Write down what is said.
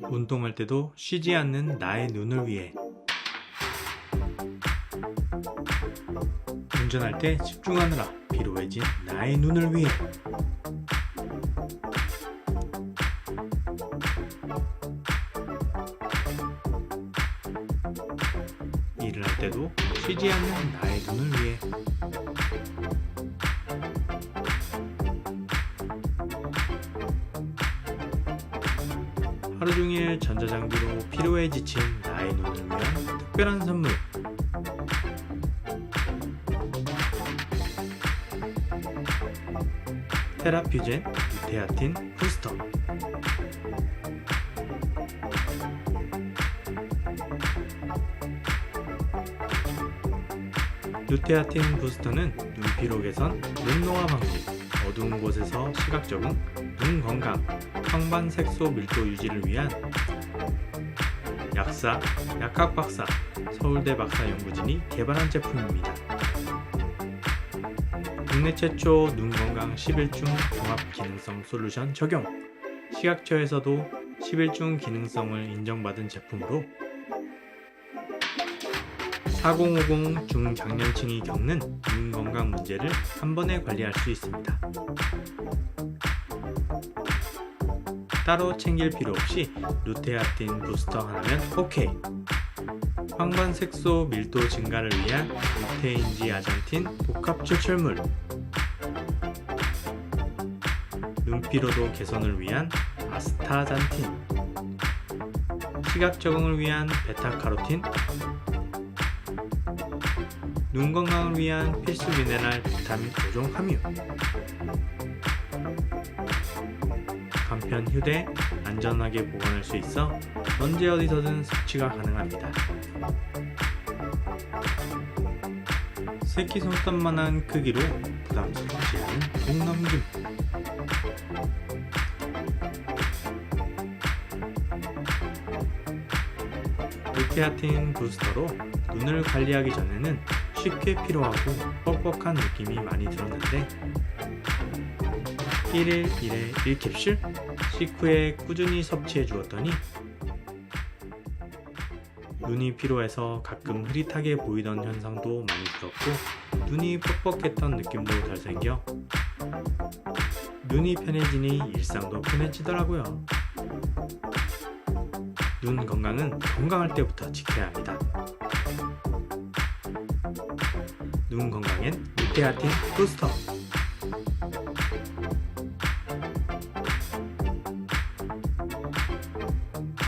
운동할 때도 쉬지 않는 나의 눈을 위해 운전할 때 집중하느라 피로해진 나의 눈을 위해 일을 할 때도 쉬지 않는 나의 눈을 위해 하루 종일 전자장비로 피로에 지친 나의 눈을 위한 특별한 선물. 테라퓨젠 루테아틴 부스터. 루테아틴 부스터는 눈 피로 개선, 눈 노화 방지, 어두운 곳에서 시각 적응, 눈 건강, 황반 색소 밀도 유지를 위한 약사, 약학 박사, 서울대 박사 연구진이 개발한 제품입니다. 국내 최초 눈 건강 11중 종합 기능성 솔루션 적용. 시각처에서도 11중 기능성을 인정받은 제품으로 4050 중장년층이 겪는 눈 건강 문제를 한 번에 관리할 수 있습니다. 따로 챙길 필요 없이 루테아틴 부스터 하나면 오케이. 황반색소 밀도 증가를 위한 루테인지 아잔틴 복합 추출물. 눈피로도 개선을 위한 아스타잔틴. 시각 적응을 위한 베타카로틴. 눈 건강을 위한 필수 미네랄 비타민 5종 함유. 간편 휴대, 안전하게 보관할 수 있어 언제 어디서든 섭취가 가능합니다. 새끼 손톱만한 크기로 부담스럽지 않은 목넘김. 루테아틴 부스터로 눈을 관리하기 전에는 쉽게 피로하고 뻑뻑한 느낌이 많이 들었는데 1일 1회 1캡슐 식후에 꾸준히 섭취해 주었더니 눈이 피로해서 가끔 흐릿하게 보이던 현상도 많이 들었고 눈이 뻑뻑했던 느낌도 덜 생겨 눈이 편해지니 일상도 편해지더라고요. 눈 건강은 건강할 때부터 지켜야 합니다. 눈 건강엔 루테아틴 부스터